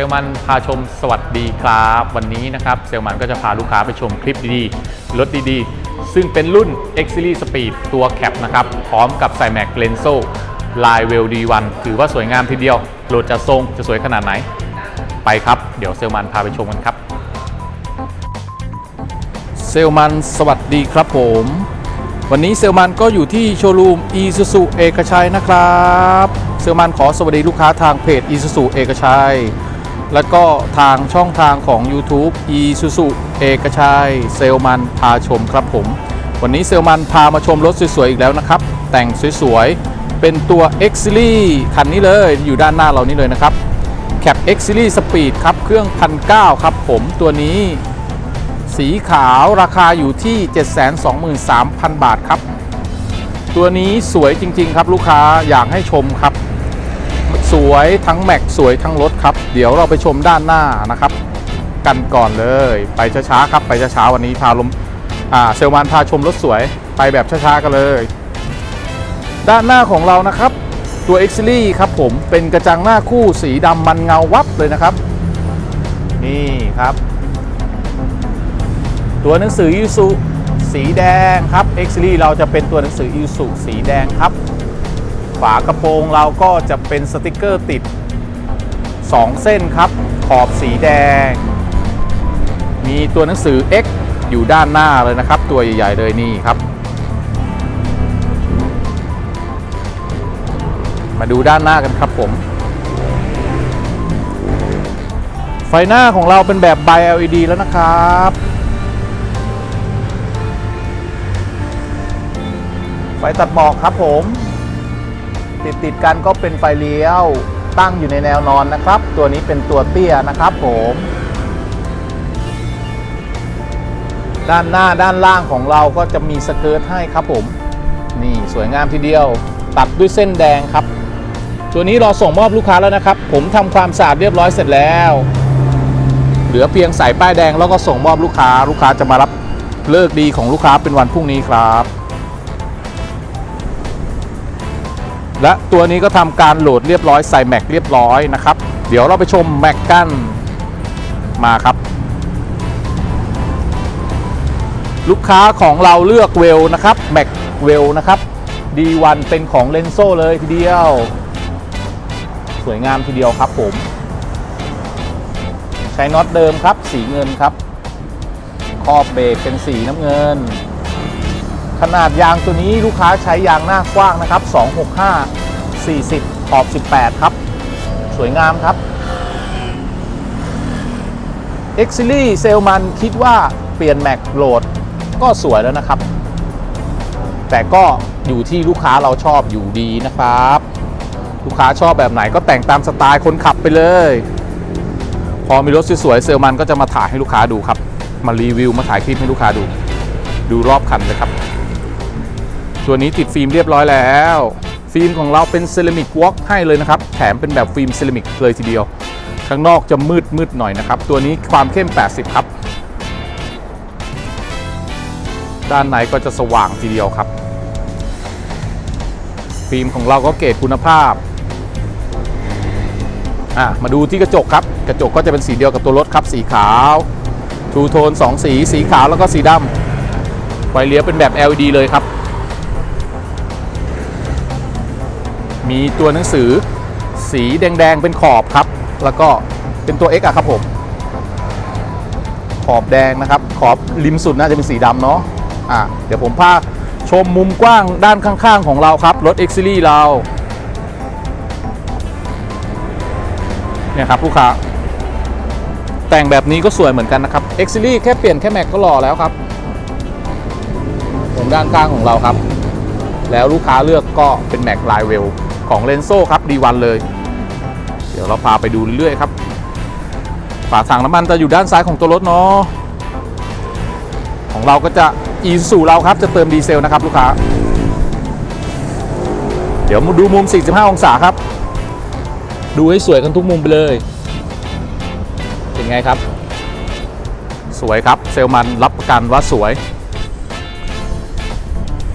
ซลมันพาชมสวัสดีครับ วันนี้นะครับเซลมันก็จะพาลูกค้าไปชมคลิปดีๆ รถดีๆ ซึ่งเป็นรุ่น X Series Speed ตัวแคปนะครับ พร้อมกับใส่แม็กเลนโซลายเวลดีวันถือว่าสวยงามทีเดียวโหลดจะทรงจะสวยขนาดไหน ไปครับ เดี๋ยวเซลมันพาไปชมกันครับ เซลมันสวัสดีครับผม วันนี้เซลมันก็อยู่ที่โชว์รูม e s u s u เอกชัยนะครับ เซลมันขอสวัสดีลูกค้าทางเพจ e s u s u เอกชัย แล้วก็ทางช่องทางของ YouTube e s u s u เอกชัยเซลมันพาชมครับผม วันนี้เซลมันพามาชมรถสวยๆอีกแล้วนะครับ แต่งสวยๆ เป็นตัว X Series คันนี้เลยอยู่ด้านหน้าเรานี่เลยนะครับ Cap X Series Speed ครับ เครื่อง1,900ครับผมตัวนี้ สีขาวราคาอยู่ที่ 723,000 บาทครับ ตัวนี้สวยจริงๆครับลูกค้าอยากให้ชมครับ สวยทั้งแม็กสวยทั้งรถครับ เดี๋ยวเราไปชมด้านหน้านะครับ กันก่อนเลยไปช้าๆครับไปช้าๆวันนี้พาลมอ่าเซลมานพาชมรถสวยไปแบบช้าๆกันเลย ด้านหน้าของเรานะครับ ตัว X Series ครับผมเป็นกระจังหน้าคู่สีดำมันเงาวับเลยนะครับ นี่ครับ ตัวหนังสือยูสุสีแดงครับ X Series เราจะเป็นตัวหนังสือยูสุสีแดงครับ ฝากระโปรงเราก็จะเป็นสติกเกอร์ติด 2 เส้นครับ ขอบสีแดง มีตัวหนังสือ X อยู่ด้านหน้าเลยนะครับ ตัวใหญ่ๆเลยนี่ครับ มาดูด้านหน้ากันครับผม ไฟหน้าของเราเป็นแบบ Bi LED แล้วนะครับไฟตัดหมอกครับผม ติดติดกันก็เป็นไฟเลี้ยวตั้งอยู่ในแนวนอนนะครับ ตัวนี้เป็นตัวเตี้ยนะครับผม ด้านหน้าด้านล่างของเราก็จะมีสเกิร์ตให้ครับผม นี่สวยงามทีเดียว ตัดด้วยเส้นแดงครับ ตัวนี้รอส่งมอบลูกค้าแล้วนะครับ ผมทำความสะอาดเรียบร้อยเสร็จแล้ว เหลือเพียงใส่ป้ายแดงแล้วก็ส่งมอบลูกค้า ลูกค้าจะมารับเลิกดีของลูกค้าเป็นวันพรุ่งนี้ครับ และตัวนี้ก็ทำการโหลดเรียบร้อยใส่แม็กเรียบร้อยนะครับ เดี๋ยวเราไปชมแม็กกันมาครับ ลูกค้าของเราเลือกเวลนะครับแม็กเวลนะครับ D1 เป็นของเลนโซเลยทีเดียว สวยงามทีเดียวครับผม ใช้น็อตเดิมครับ สีเงินครับ ขอบเบรกเป็นสีน้ำเงิน ขนาดยางตัวนี้ลูกค้าใช้ยางหน้ากว้างนะครับ 265 40 ขอบ 18 ครับ สวยงามครับ X Series เซลมันคิดว่าเปลี่ยนแม็กโหลดก็สวยแล้วนะครับ แต่ก็อยู่ที่ลูกค้าเราชอบอยู่ดีนะครับ ลูกค้าชอบแบบไหนก็แต่งตามสไตล์คนขับไปเลย พอมีรถสวยๆเซลมันก็จะมาถ่ายให้ลูกค้าดูครับ มารีวิวมาถ่ายคลิปให้ลูกค้าดู ดูรอบคันเลยครับ ตัวนี้ติดฟิล์มเรียบร้อยแล้ว ฟิล์มของเราเป็นเซรามิกวอล์กให้เลยนะครับ แถมเป็นแบบฟิล์มเซรามิกเลยทีเดียว ข้างนอกจะมืดมืดหน่อยนะครับ ตัวนี้ความเข้ม 80 ครับ ด้านในก็จะสว่างทีเดียวครับ ฟิล์มของเราก็เกรดคุณภาพอะมาดูที่กระจกครับ กระจกก็จะเป็นสีเดียวกับตัวรถครับ สีขาวทูโทน2สี สีขาวแล้วก็สีดำไฟเลี้ยวเป็นแบบ LED เลยครับ มีตัวหนังสือสีแดงๆ เป็นขอบครับ แล้วก็เป็นตัว X อะครับผม ขอบแดงนะครับ ขอบริมสุดน่าจะเป็นสีดำเนาะอะเดี๋ยวผมพาชมมุมกว้างด้านข้างๆ ของเราครับ รถ X Series เรา เนี่ยครับลูกค้า แต่งแบบนี้ก็สวยเหมือนกันนะครับ X Series แค่เปลี่ยนแค่แม็กก็หล่อแล้วครับ ผมด้านข้างของเราครับ แล้วลูกค้าเลือกก็เป็นแม็กลายเวลของเลนโซครับดีวันเลย เดี๋ยวเราพาไปดูเรื่อยๆครับ ฝาถังน้ำมันจะอยู่ด้านซ้ายของตัวรถเนาะของเราก็จะอีสู่เราครับจะเติมดีเซลนะครับลูกค้า เดี๋ยวมาดูมุม 45 องศาครับ ดูให้สวยกันทุกมุมไปเลย เป็นไงครับ สวยครับเซลมันรับประกันว่าสวย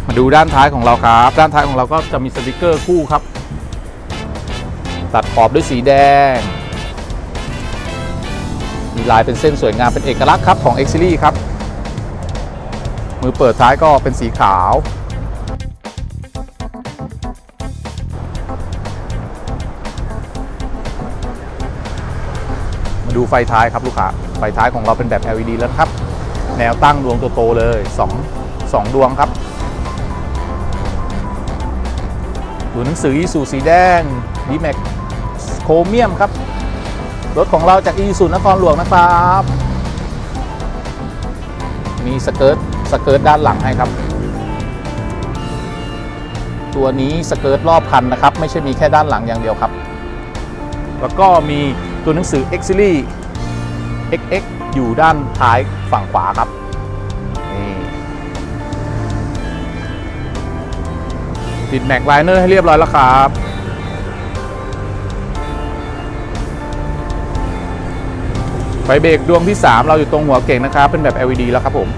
มาดูด้านท้ายของเราครับ ด้านท้ายของเราก็จะมีสติกเกอร์คู่ครับ ตัดขอบด้วยสีแดง มีลายเป็นเส้นสวยงามเป็นเอกลักษณ์ครับของ X Series ครับ มือเปิดท้ายก็เป็นสีขาว มาดูไฟท้ายครับลูกค้า ไฟท้ายของเราเป็นแบบ LED แล้วครับ แนวตั้งดวงโตๆเลย 2 2 ดวงครับ ดูหนังสืออีสูสีแดงดีแม็กโครเมียมครับ รถของเราจากอีสูนครหลวงนะครับ มีสเกิร์ตสเกิร์ตด้านหลังให้ครับ ตัวนี้สเกิร์ตรอบคันนะครับ ไม่ใช่มีแค่ด้านหลังอย่างเดียวครับ แล้วก็มีตัวหนังสือ X Series XX อยู่ด้านท้ายฝั่งขวาครับ ติดแม็กไลเนอร์ให้เรียบร้อยแล้วครับไฟเบรกดวงที่ 3 เราอยู่ตรงหัวเก่งนะครับ เป็นแบบ LED แล้วครับผม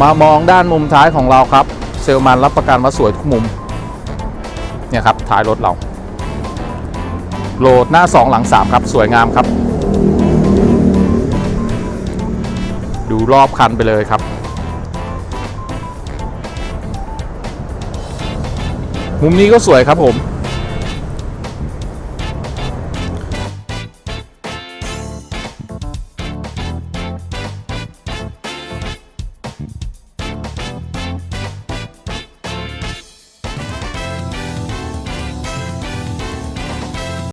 มามองด้านมุมท้ายของเราครับ เซลมันรับประกันว่าสวยทุกมุม เนี่ยครับ ท้ายรถเรา โหลดหน้า 2 หลัง 3 ครับ สวยงามครับ ดูรอบคันไปเลยครับ มุมนี้ก็สวยครับผม